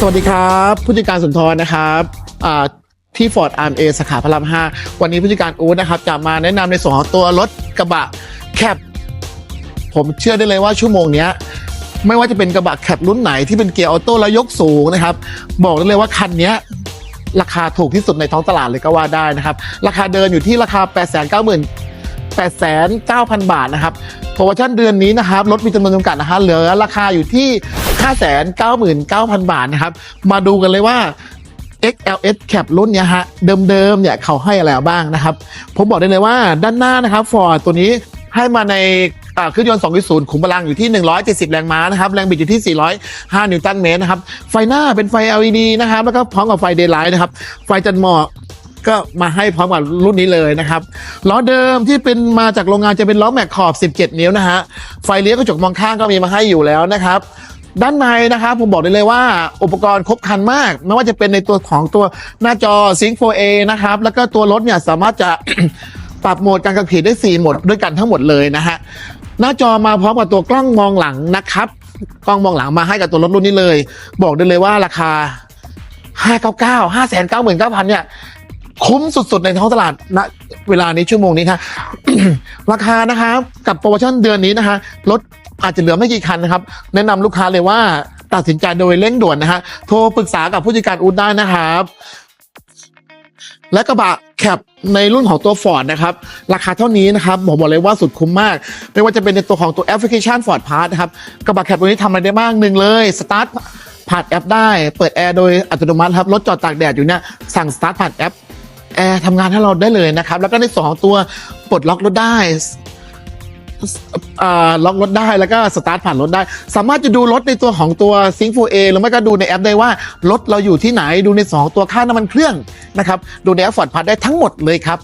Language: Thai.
สวัสดีครับ ผู้จัดการสุนทรนะครับอ่าที่ Ford r m a สาขาพระราม 5 วันนี้ผู้จัดการอู๊ดนะครับ จะมาแนะนำในส่วนของตัวรถกระบะแคปผมเชื่อได้เลยว่าชั่วโมงนี้ไม่ว่าจะเป็นกระบะแคปรุ่นไหนที่เป็นเกียร์ออโต้แล้วยกสูงนะครับ บอกได้เลยว่าคันนี้ราคาถูกที่สุดในท้องตลาดเลยก็ว่าได้นะครับ ราคาเดินอยู่ที่ราคา 8 9 0 0 0 0 89,000 บาทนะครับ โปรโมชั่นเดือนนี้นะครับ ลดมีจำนวนจำกัดนะฮะ เหลือราคาอยู่ที่ 599,000 บาทนะครับ มาดูกันเลยว่า XLS Cap รุ่นเนี้ยฮะ เดิมๆเนี่ยเขาให้อะไรบ้างนะครับ ผมบอกได้เลยว่าด้านหน้านะครับ Ford ตัวนี้ให้มาในเครื่องยนต์ 2.0 ขุมพลังอยู่ที่ 170 แรงม้านะครับ แรงบิดอยู่ที่ 405 นิวตันเมตรนะครับ ไฟหน้าเป็นไฟ LED นะครับ แล้วก็พร้อมกับไฟ Daylight นะครับ ไฟจันทร์หมอกก็มาให้พร้อมกับรุ่นนี้เลยนะครับ ล้อเดิมที่เป็นมาจากโรงงานจะเป็นล้อแม็กขอบ 17 นิ้วนะฮะ ไฟเลี้ยวกระจกมองข้างก็มีมาให้อยู่แล้วนะครับ ด้านในนะครับผมบอกได้เลยว่าอุปกรณ์ครบครันมาก ไม่ว่าจะเป็นในตัวของตัวหน้าจอ Sync 4A นะครับ แล้วก็ตัวรถเนี่ยสามารถจะ ปรับโหมดการขับขี่ได้ 4 โหมดด้วยกันทั้งหมดเลยนะฮะหน้าจอมาพร้อมกับตัวกล้องมองหลังนะครับกล้องมองหลังมาให้กับตัวรถรุ่นนี้เลย บอกได้เลยว่าราคา 599 599,000เนี่ยคุ้มสุดๆในท้องตลาดณเวลานี้ชั่วโมงนี้ครับราคานะครับกับโปรโมชั่นเดือนนี้นะฮะรถ อาจจะเหลือไม่กี่คันนะครับ แนะนำลูกค้าเลยว่าตัดสินใจโดยเร่งด่วนนะฮะโทรปรึกษากับผู้จัดการอูดได้นะครับ และกระบะแคปในรุ่นของตัว Ford นะครับ ราคาเท่านี้นะครับ ผมบอกเลยว่าสุดคุ้มมาก ไม่ว่าจะเป็นในตัวของตัวแอปพลิเคชัน Ford Pass นะครับ กระบะแคปตัวนี้ทำอะไรได้บ้างหนึ่งเลยสตาร์ทผ่านแอปได้ เปิดแอร์โดยอัตโนมัติครับรถจอดตากแดดอยู่เนี่ยสั่งสตาร์ทผ่านแอปแอร์ทำงานให้เราได้เลยนะครับ แล้วก็ในสองตัวปลดล็อกรถได้ ล็อกรถได้แล้วก็สตาร์ทผ่านรถได้ สามารถจะดูรถในตัวของตัว Sync 4A หรือไม่ก็ดูในแอปได้ว่ารถเราอยู่ที่ไหนดูในสองตัวค่าน้ำมันเครื่องนะครับดูในแอปฟอร์ดพัทได้ทั้งหมดเลยครับ